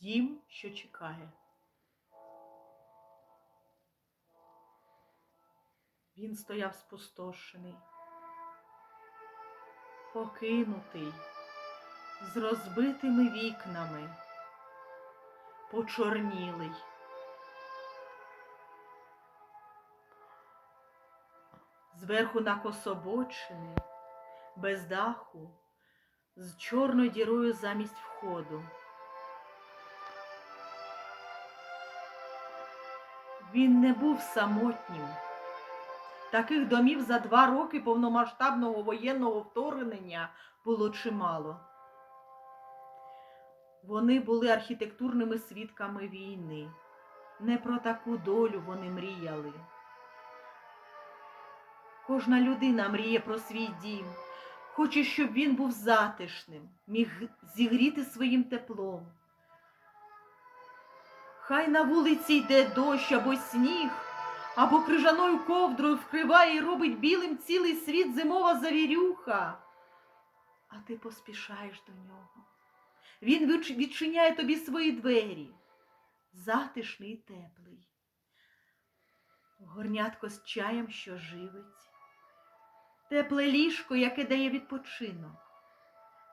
Дім, що чекає. Він стояв спустошений, покинутий, з розбитими вікнами, почорнілий. Зверху накособочений, без даху, з чорною дірою замість входу. Він не був самотнім. Таких домів за два роки повномасштабного воєнного вторгнення було чимало. Вони були архітектурними свідками війни. Не про таку долю вони мріяли. Кожна людина мріє про свій дім, хоче, щоб він був затишним, міг зігріти своїм теплом. Хай на вулиці йде дощ або сніг, або крижаною ковдрою вкриває і робить білим цілий світ зимова завірюха. А ти поспішаєш до нього. Він відчиняє тобі свої двері, затишний і теплий. Горнятко з чаєм, що живить, тепле ліжко, яке дає відпочинок,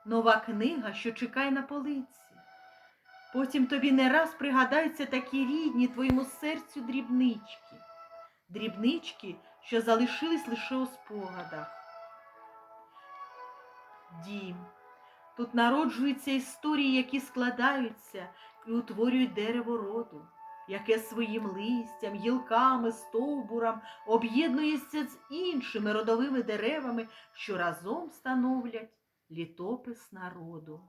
нова книга, що чекає на полиці. Потім тобі не раз пригадаються такі рідні твоєму серцю дрібнички, дрібнички, що залишились лише у спогадах. Дім. Тут народжуються історії, які складаються і утворюють дерево роду, яке своїм листям, гілками, стовбурам об'єднується з іншими родовими деревами, що разом становлять літопис народу.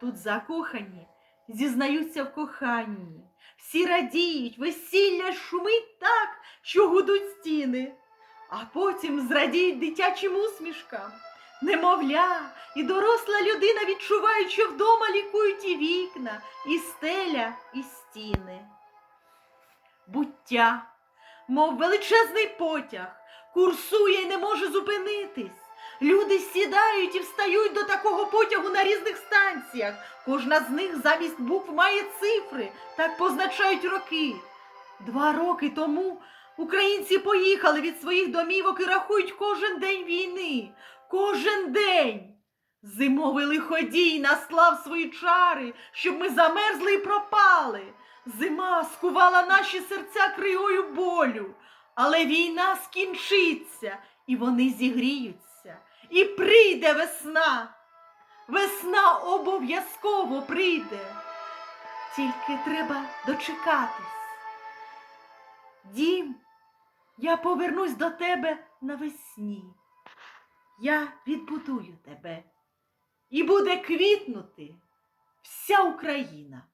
Тут закохані зізнаються в коханні, всі радіють, весілля шумить так, що гудуть стіни, а потім зрадіють дитячим усмішкам. Немовля і доросла людина відчувають, що вдома лікують і вікна, і стеля, і стіни. Буття, мов величезний потяг, курсує і не може зупинитись. Люди сідають і встають до такого потягу на різних станціях. Кожна з них замість букв має цифри, так позначають роки. Два роки тому українці поїхали від своїх домівок і рахують кожен день війни. Кожен день. Зимовий лиходій наслав свої чари, щоб ми замерзли і пропали. Зима скувала наші серця криєю болю, але війна скінчиться, і вони зігріються. І прийде весна. Весна обов'язково прийде. Тільки треба дочекатись. Дім, я повернусь до тебе навесні. Я відбудую тебе, і буде квітнути вся Україна.